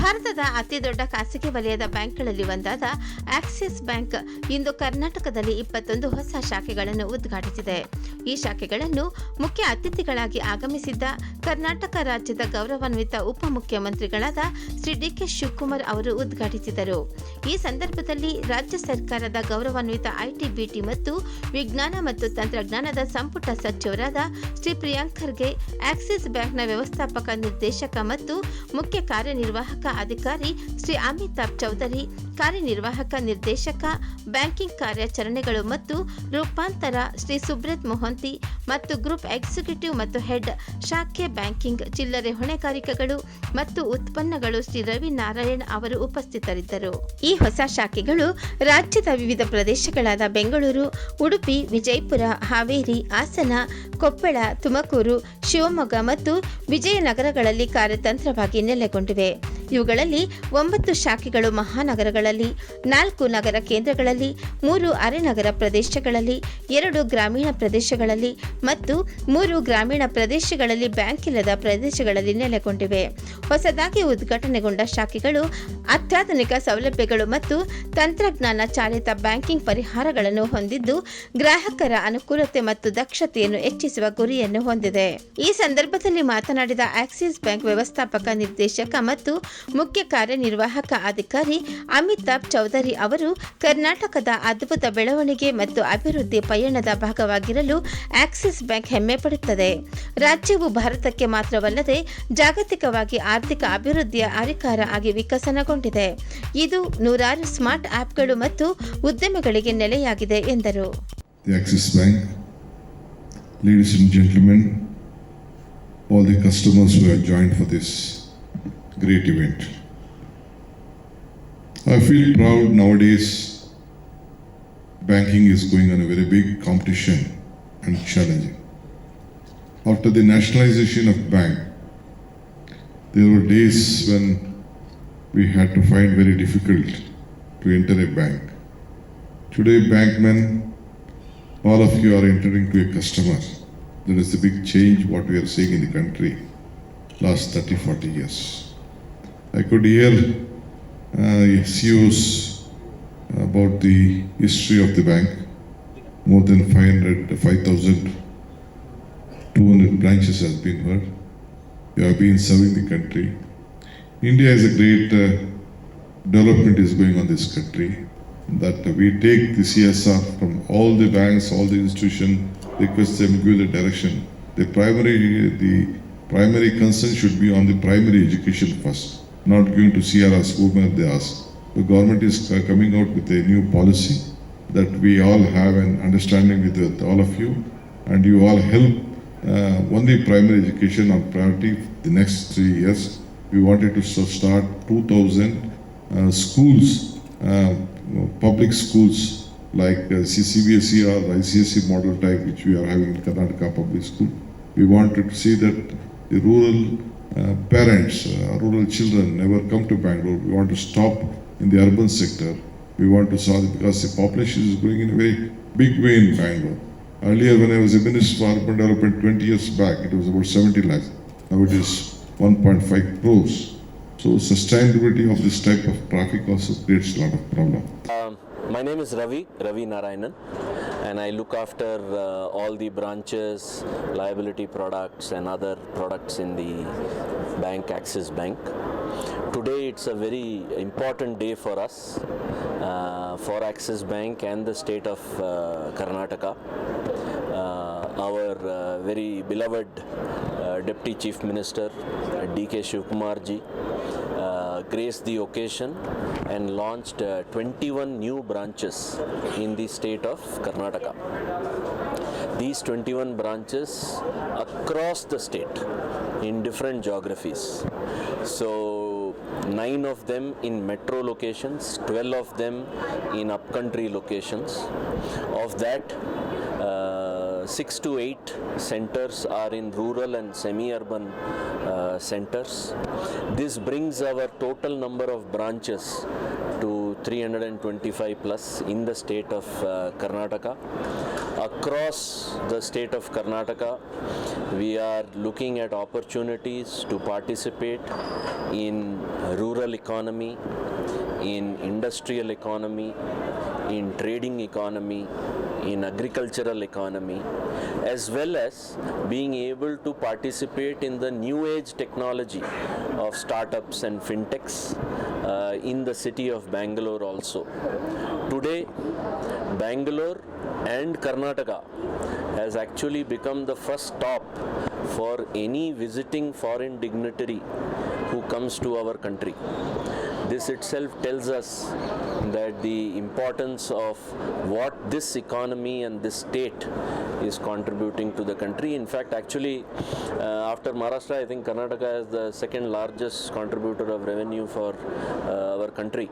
ಭಾರತದ ಅತಿದೊಡ್ಡ ಖಾಸಗಿ ವಲಯದ ಬ್ಯಾಂಕ್ಗಳಲ್ಲಿ ಒಂದಾದ ಆಕ್ಸಿಸ್ ಬ್ಯಾಂಕ್ ಇಂದು ಕರ್ನಾಟಕದಲ್ಲಿ ಇಪ್ಪತ್ತೊಂದು ಹೊಸ ಶಾಖೆಗಳನ್ನು ಉದ್ಘಾಟಿಸಿದೆ. ಈ ಶಾಖೆಗಳನ್ನು ಮುಖ್ಯ ಅತಿಥಿಗಳಾಗಿ ಆಗಮಿಸಿದ್ದ ಕರ್ನಾಟಕ ರಾಜ್ಯದ ಗೌರವಾನ್ವಿತ ಉಪಮುಖ್ಯಮಂತ್ರಿಗಳಾದ ಶ್ರೀ ಡಿಕೆ ಶಿವಕುಮಾರ್ ಅವರು ಉದ್ಘಾಟಿಸಿದರು. ಈ ಸಂದರ್ಭದಲ್ಲಿ ರಾಜ್ಯ ಸರ್ಕಾರದ ಗೌರವಾನ್ವಿತ ಐಟಿ ಬಿಟಿ ಮತ್ತು ವಿಜ್ಞಾನ ಮತ್ತು ತಂತ್ರಜ್ಞಾನದ ಸಂಪುಟ ಸಚಿವರಾದ ಶ್ರೀ ಪ್ರಿಯಾಂಕ್ ಖರ್ಗೆ, ಆಕ್ಸಿಸ್ ಬ್ಯಾಂಕ್ನ ವ್ಯವಸ್ಥಾಪಕ ನಿರ್ದೇಶಕ ಮತ್ತು ಮುಖ್ಯ ಕಾರ್ಯನಿರ್ವಾಹಕ ಅಧಿಕಾರಿ ಶ್ರೀ ಅಮಿತಾಬ್ ಚೌಧರಿ ಕಾರ್ಯನಿರ್ವಾಹಕ ನಿರ್ದೇಶಕ ಬ್ಯಾಂಕಿಂಗ್ ಕಾರ್ಯಾಚರಣೆಗಳು ಮತ್ತು ರೂಪಾಂತರ ಶ್ರೀ ಸುಬ್ರತ್ ಮೊಹಂತಿ ಮತ್ತು ಗ್ರೂಪ್ ಎಕ್ಸಿಕ್ಯೂಟಿವ್ ಮತ್ತು ಹೆಡ್ ಶಾಖೆ ಬ್ಯಾಂಕಿಂಗ್, ಚಿಲ್ಲರೆ ಹೊಣೆಗಾರಿಕೆಗಳು ಮತ್ತು ಉತ್ಪನ್ನಗಳು ಶ್ರೀ ರವಿ ನಾರಾಯಣ್ ಅವರು ಉಪಸ್ಥಿತರಿದ್ದರು. ಈ ಹೊಸ ಶಾಖೆಗಳು ರಾಜ್ಯದ ವಿವಿಧ ಪ್ರದೇಶಗಳಾದ ಬೆಂಗಳೂರು, ಉಡುಪಿ, ವಿಜಯಪುರ, ಹಾವೇರಿ, ಹಾಸನ, ಕೊಪ್ಪಳ, ತುಮಕೂರು, ಶಿವಮೊಗ್ಗ ಮತ್ತು ವಿಜಯನಗರಗಳಲ್ಲಿ ಕಾರ್ಯತಂತ್ರವಾಗಿ ನೆಲೆಗೊಂಡಿವೆ. ಇವುಗಳಲ್ಲಿ ಒಂಬತ್ತು ಶಾಖೆಗಳು ಮಹಾನಗರಗಳಲ್ಲಿ, ನಾಲ್ಕು ನಗರ ಕೇಂದ್ರಗಳಲ್ಲಿ, ಮೂರು ಅರೆನಗರ ಪ್ರದೇಶಗಳಲ್ಲಿ, ಎರಡು ಗ್ರಾಮೀಣ ಪ್ರದೇಶಗಳಲ್ಲಿ ಮತ್ತು ಮೂರು ಗ್ರಾಮೀಣ ಪ್ರದೇಶಗಳಲ್ಲಿ ಬ್ಯಾಂಕ್ ಇಲ್ಲದ ಪ್ರದೇಶಗಳಲ್ಲಿ ನೆಲೆಗೊಂಡಿವೆ. ಹೊಸದಾಗಿ ಉದ್ಘಾಟನೆಗೊಂಡ ಶಾಖೆಗಳು, ಅತ್ಯಾಧುನಿಕ ಸೌಲಭ್ಯಗಳು ಮತ್ತು ತಂತ್ರಜ್ಞಾನ ಚಾಲಿತ ಬ್ಯಾಂಕಿಂಗ್ ಪರಿಹಾರಗಳನ್ನು ಹೊಂದಿದ್ದು, ಗ್ರಾಹಕರ ಅನುಕೂಲತೆ ಮತ್ತು ದಕ್ಷತೆಯನ್ನು ಹೆಚ್ಚಿಸುವ ಗುರಿಯನ್ನು ಹೊಂದಿದೆ. ಈ ಸಂದರ್ಭದಲ್ಲಿ ಮಾತನಾಡಿದ ಆಕ್ಸಿಸ್ ಬ್ಯಾಂಕ್ ವ್ಯವಸ್ಥಾಪಕ ನಿರ್ದೇಶಕ ಮತ್ತು ಮುಖ್ಯ ಕಾರ್ಯನಿರ್ವಾಹಕ ಅಧಿಕಾರಿ ಅಮಿತಾಬ್ ಚೌಧರಿ ಅವರು ಕರ್ನಾಟಕದ ಅದ್ಭುತ ಬೆಳವಣಿಗೆ ಮತ್ತು ಅಭಿವೃದ್ಧಿ ಪಯಣದ ಭಾಗವಾಗಿರಲು ಆಕ್ಸಿಸ್ ಬ್ಯಾಂಕ್ ಹೆಮ್ಮೆ ಪಡುತ್ತದೆ ರಾಜ್ಯವು ಭಾರತಕ್ಕೆ ಮಾತ್ರವಲ್ಲದೆ ಜಾಗತಿಕವಾಗಿ ಆರ್ಥಿಕ ಅಭಿವೃದ್ಧಿಯ ಅಧಿಕಾರ ಆಗಿ ವಿಕಸನಗೊಂಡಿದೆ ಇದು ನೂರಾರು ಸ್ಮಾರ್ಟ್ ಆಪ್ಗಳು ಮತ್ತು ಉದ್ಯಮಗಳಿಗೆ ನೆಲೆಯಾಗಿದೆ ಎಂದರು. I feel proud nowadays. Banking is going on a very big competition and challenging. After the nationalization of bank, there were days when we had to find very difficult to enter a bank. Today, bankmen all of you are entering to a customer. There is a big change what we are seeing in the country last 30, 40 years. I could hear uh, CEOs about the history of the bank. More than 500, 5,200 branches has been heard. You have been serving the country. India is a great uh, development is going on this country that we take the CSR from all the banks, all the institutions, request them give the direction. The primary, the primary concern should be on the primary education first, not going to CRS, whomever they ask. The government is coming out with a new policy that we all have an understanding with, with all of you, and you all help uh, only primary education on priority the next three years. We wanted to start 2,000 uh, schools, uh, public schools like uh, CCBSE or ICSE model type, which we are having in Karnataka Public School. We wanted to see that the rural uh, parents, uh, rural children never come to Bangalore. We want to stop in the urban sector. We want to solve because the population is growing in a very big way in Bangalore. Earlier, when I was a minister for urban development 20 years back, it was about 70 lakhs. Now it is 1.5 crores. So sustainability of this type of traffic also creates a lot of problem. Um, my name is Ravi, Ravi Narayanan, and I look after uh, all the branches, liability products, and other products in the bank, Axis Bank. Today it's a very important day for us, uh, for Axis Bank and the state of uh, Karnataka. Uh, our uh, very beloved uh, Deputy Chief Minister, uh, DK Shivkumarji, uh, graced the occasion and launched uh, 21 new branches in the state of Karnataka. These 21 branches across the state in different geographies. So, nine of them in metro locations, 12 of them in upcountry locations. Of that, uh, six to eight centers are in rural and semi-urban uh, centers. This brings our total number of branches to 325 plus in the state of uh, Karnataka. Across the state of Karnataka, we are looking at opportunities to participate in rural economy, in industrial economy, in trading economy, in agricultural economy, as well as being able to participate in the new age technology of startups and fintechs uh, in the city of Bangalore also. Today, Bangalore and Karnataka has actually become the first stop for any visiting foreign dignitary who comes to our country. This itself tells us that the importance of what this economy and this state is contributing to the country. In fact, actually, uh, after Maharashtra, I think Karnataka is the second largest contributor of revenue for uh, our country.